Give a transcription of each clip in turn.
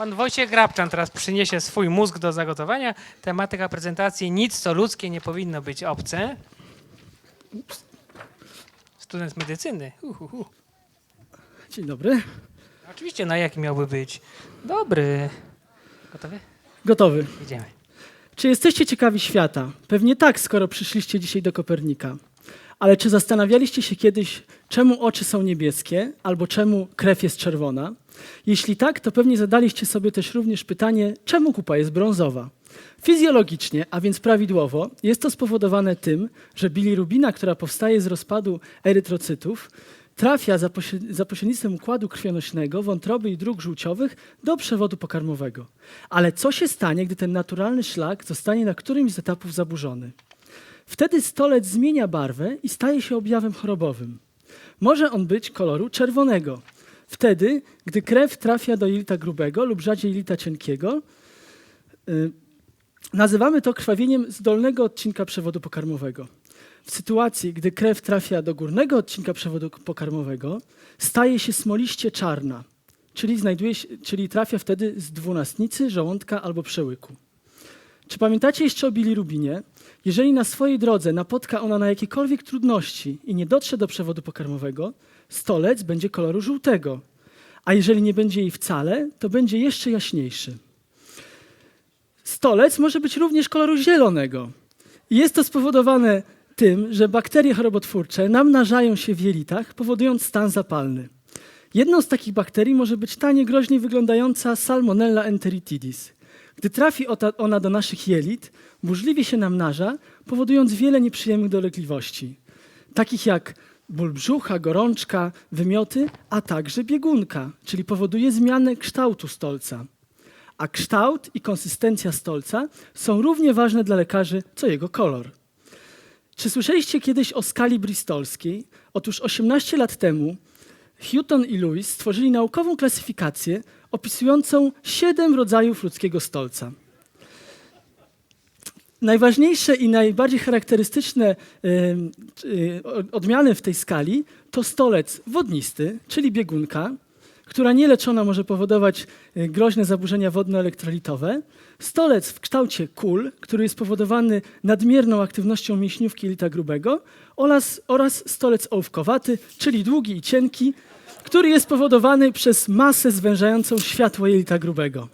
Pan Wojciech Grabczan teraz przyniesie swój mózg do zagotowania. Tematyka prezentacji nic co ludzkie nie powinno być obce. Ups. Student medycyny. Uhuhu. Dzień dobry. Oczywiście, na jaki miałby być? Dobry. Gotowy? Gotowy. Idziemy. Czy jesteście ciekawi świata? Pewnie tak, skoro przyszliście dzisiaj do Kopernika. Ale czy zastanawialiście się kiedyś, czemu oczy są niebieskie albo czemu krew jest czerwona? Jeśli tak, to pewnie zadaliście sobie też również pytanie, czemu kupa jest brązowa? Fizjologicznie, a więc prawidłowo, jest to spowodowane tym, że bilirubina, która powstaje z rozpadu erytrocytów, trafia za, za pośrednictwem układu krwionośnego, wątroby i dróg żółciowych do przewodu pokarmowego. Ale co się stanie, gdy ten naturalny szlak zostanie na którymś z etapów zaburzony? Wtedy stolec zmienia barwę i staje się objawem chorobowym. Może on być koloru czerwonego. Wtedy, gdy krew trafia do jelita grubego lub rzadziej jelita cienkiego, y, nazywamy to krwawieniem z dolnego odcinka przewodu pokarmowego. W sytuacji, gdy krew trafia do górnego odcinka przewodu pokarmowego, staje się smoliście czarna, czyli, znajduje się, czyli trafia wtedy z dwunastnicy, żołądka albo przełyku. Czy pamiętacie jeszcze o bilirubinie? Jeżeli na swojej drodze napotka ona na jakiekolwiek trudności i nie dotrze do przewodu pokarmowego, stolec będzie koloru żółtego, a jeżeli nie będzie jej wcale, to będzie jeszcze jaśniejszy. Stolec może być również koloru zielonego. Jest to spowodowane tym, że bakterie chorobotwórcze namnażają się w jelitach, powodując stan zapalny. Jedną z takich bakterii może być ta niegroźnie wyglądająca Salmonella enteritidis. Gdy trafi ona do naszych jelit, burzliwie się namnaża, powodując wiele nieprzyjemnych dolegliwości, takich jak ból brzucha, gorączka, wymioty, a także biegunka, czyli powoduje zmianę kształtu stolca. A kształt i konsystencja stolca są równie ważne dla lekarzy, co jego kolor. Czy słyszeliście kiedyś o skali bristolskiej? Otóż 18 lat temu Hutton i Lewis stworzyli naukową klasyfikację opisującą siedem rodzajów ludzkiego stolca. Najważniejsze i najbardziej charakterystyczne o- odmiany w tej skali to stolec wodnisty, czyli biegunka, która nieleczona może powodować y, groźne zaburzenia wodno-elektrolitowe, stolec w kształcie kul, który jest powodowany nadmierną aktywnością mięśniówki jelita grubego oraz, oraz stolec ołówkowaty, czyli długi i cienki, który jest powodowany przez masę zwężającą światło jelita grubego.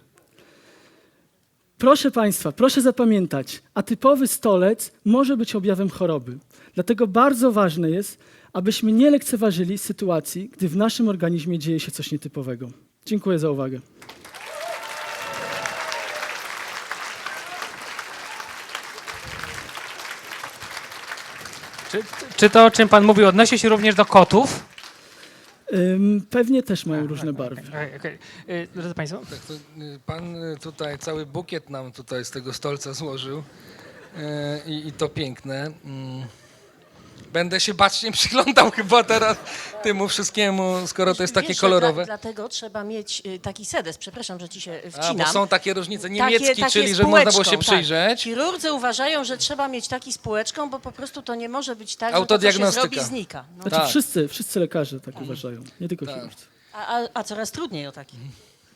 Proszę Państwa, proszę zapamiętać, atypowy stolec może być objawem choroby. Dlatego bardzo ważne jest, abyśmy nie lekceważyli sytuacji, gdy w naszym organizmie dzieje się coś nietypowego. Dziękuję za uwagę. Czy, czy to, o czym pan mówił, odnosi się również do kotów? Pewnie też mają różne barwy. Okej, okej. Y, Drodzy Państwo, Tak, to, y, pan y, tutaj cały bukiet nam tutaj z tego stolca złożył E, i, i to piękne. Będę się bacznie przyglądał chyba teraz temu wszystkiemu, skoro to jest takie Wiesz, że kolorowe. Dla, dlatego trzeba mieć y, taki sedes, przepraszam, że ci się A, wcinam. bo są takie różnice. Niemiecki, takie czyli z że można było półeczką, się tak. przyjrzeć. Chirurdzy uważają, że trzeba mieć taki z półeczką, bo po prostu to nie może być tak, że to, co się Autodiagnostyka. zrobi, znika. No. Znaczy Tak. wszyscy, wszyscy lekarze tak uważają, nie tylko Tak. chirurdzy. A, a, a coraz trudniej o taki.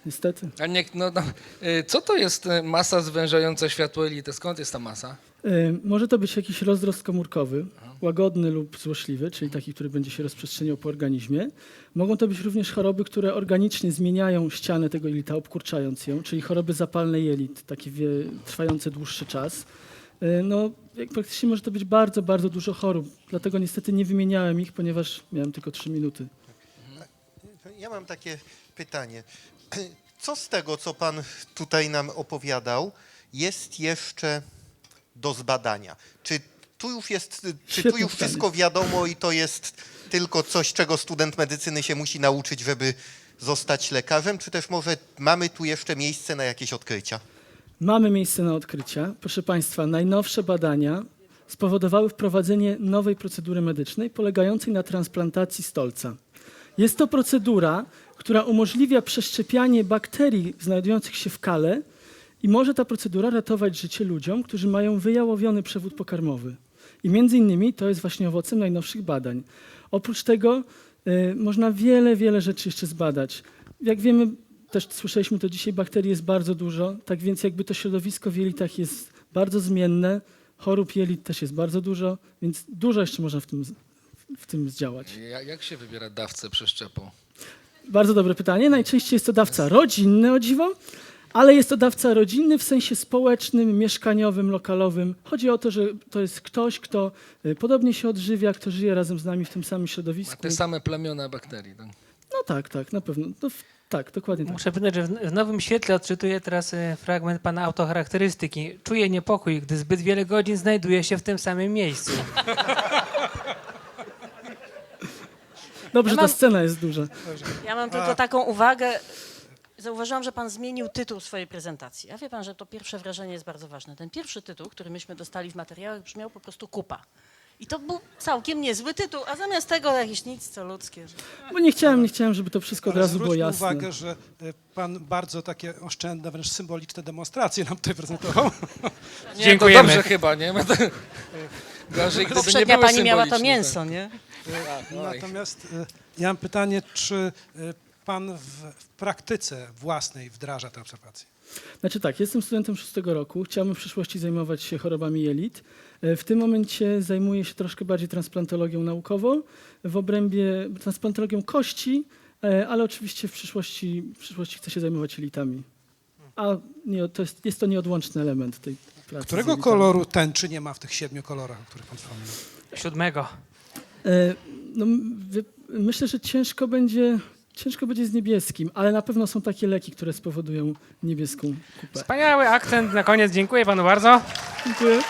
Niestety. A nie, no, no, y, co to jest y, masa zwężająca światło elity? Skąd jest ta masa? Y, Może to być jakiś rozdrost komórkowy, łagodny lub złośliwy, czyli taki, który będzie się rozprzestrzeniał po organizmie. Mogą to być również choroby, które organicznie zmieniają ścianę tego jelita, obkurczając ją, czyli choroby zapalne jelit, takie trwające dłuższy czas. Y, No, jak praktycznie może to być bardzo, bardzo dużo chorób. Dlatego niestety nie wymieniałem ich, ponieważ miałem tylko trzy minuty. Ja mam takie pytanie. Co z tego, co pan tutaj nam opowiadał, jest jeszcze do zbadania? Czy tu już jest, czy tu już wszystko wiadomo i to jest tylko coś, czego student medycyny się musi nauczyć, żeby zostać lekarzem, czy też może mamy tu jeszcze miejsce na jakieś odkrycia? Mamy miejsce na odkrycia. Proszę Państwa, najnowsze badania spowodowały wprowadzenie nowej procedury medycznej polegającej na transplantacji stolca. Jest to procedura, która umożliwia przeszczepianie bakterii znajdujących się w kale i może ta procedura ratować życie ludziom, którzy mają wyjałowiony przewód pokarmowy. I między innymi to jest właśnie owocem najnowszych badań. Oprócz tego y, można wiele, wiele rzeczy jeszcze zbadać. Jak wiemy, też słyszeliśmy to dzisiaj, bakterii jest bardzo dużo, tak więc jakby to środowisko w jelitach jest bardzo zmienne, chorób jelit też jest bardzo dużo, więc dużo jeszcze można w tym, w tym zdziałać. Jak, jak się wybiera dawcę przeszczepu? Bardzo dobre pytanie. Najczęściej jest to dawca rodzinny, o dziwo, ale jest to dawca rodzinny w sensie społecznym, mieszkaniowym, lokalowym. Chodzi o to, że to jest ktoś, kto y, podobnie się odżywia, kto żyje razem z nami w tym samym Ma środowisku. te same plemiona bakterii. Tak? No tak, tak, na pewno. No, tak, dokładnie tak. Muszę przyznać, że w, nowym świetle odczytuję teraz e, fragment pana autocharakterystyki. Czuję niepokój, gdy zbyt wiele godzin znajduję się w tym samym miejscu. Dobrze, Ja ta mam- scena jest duża. Ja mam tylko taką uwagę. Zauważyłam, że pan zmienił tytuł swojej prezentacji. A wie pan, że to pierwsze wrażenie jest bardzo ważne. Ten pierwszy tytuł, który myśmy dostali w materiałach, brzmiał po prostu kupa. I to był całkiem niezły tytuł, a zamiast tego jakieś nic co ludzkie. że- Bo nie chciałem, nie chciałem, żeby to wszystko od razu było jasne. uwagę, że e, pan bardzo takie oszczędne, wręcz symboliczne demonstracje nam tutaj prezentował. Nie, Dziękujemy. To dobrze chyba, nie? Gorzej, gdyby nie Poprzednia były pani miała to mięso, nie? tak. Oj. Natomiast e, ja mam pytanie, czy e, pan w, w praktyce własnej wdraża te obserwacje? Znaczy tak, jestem studentem szóstego roku, chciałbym w przyszłości zajmować się chorobami jelit. E, W tym momencie zajmuję się troszkę bardziej transplantologią naukową, w obrębie transplantologią kości, e, ale oczywiście w przyszłości, w przyszłości chcę się zajmować jelitami. A nie, to jest, jest to nieodłączny element tej pracy. z Którego koloru tęczy nie ma w tych siedmiu kolorach, o których pan wspomniał? Siódmego. E, No, myślę, że ciężko będzie, ciężko będzie z niebieskim, ale na pewno są takie leki, które spowodują niebieską kupę. Wspaniały akcent na koniec. Dziękuję panu bardzo. Dziękuję.